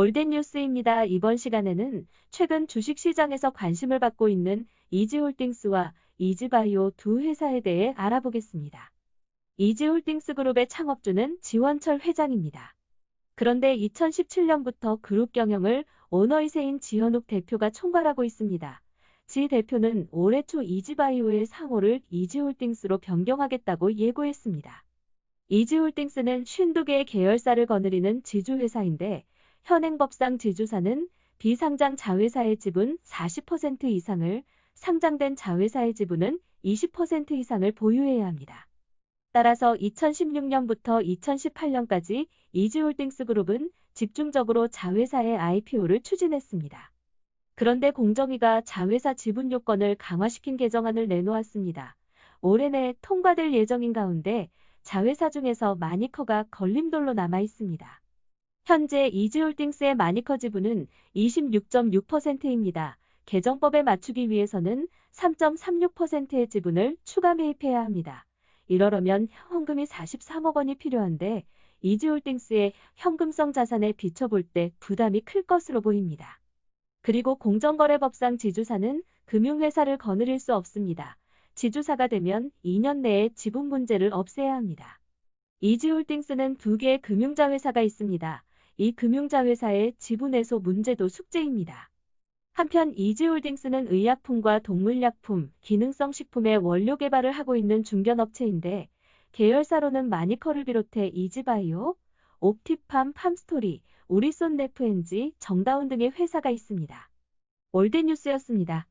올덴 뉴스입니다. 이번 시간에는 최근 주식시장에서 관심을 받고 있는 이지홀딩스와 이지바이오 두 회사에 대해 알아보겠습니다. 이지홀딩스 그룹의 창업주는 지원철 회장입니다. 그런데 2017년부터 그룹 경영을 오너이세인 지현욱 대표가 총괄하고 있습니다. 지 대표는 올해 초 이지바이오의 상호를 이지홀딩스로 변경하겠다고 예고했습니다. 이지홀딩스는 52개의 계열사를 거느리는 지주회사인데 현행법상 지주사는 비상장 자회사의 지분 40% 이상을 상장된 자회사의 지분은 20% 이상을 보유해야 합니다. 따라서 2016년부터 2018년까지 이지홀딩스 그룹은 집중적으로 자회사의 IPO를 추진했습니다. 그런데 공정위가 자회사 지분 요건을 강화시킨 개정안을 내놓았습니다. 올해 내에 통과될 예정인 가운데 자회사 중에서 마니커가 걸림돌로 남아 있습니다. 현재 이지홀딩스의 마니커 지분은 26.6%입니다. 개정법에 맞추기 위해서는 3.36%의 지분을 추가 매입해야 합니다. 이러려면 현금이 43억 원이 필요한데 이지홀딩스의 현금성 자산에 비춰볼 때 부담이 클 것으로 보입니다. 그리고 공정거래법상 지주사는 금융회사를 거느릴 수 없습니다. 지주사가 되면 2년 내에 지분 문제를 없애야 합니다. 이지홀딩스는 두 개의 금융자회사가 있습니다. 이 금융자회사의 지분해소 문제도 숙제입니다. 한편 이지홀딩스는 의약품과 동물약품, 기능성 식품의 원료 개발을 하고 있는 중견업체인데 계열사로는 마니커를 비롯해 이지바이오, 옵티팜, 팜스토리, 우리손 네프엔지, 정다운 등의 회사가 있습니다. 올드뉴스였습니다.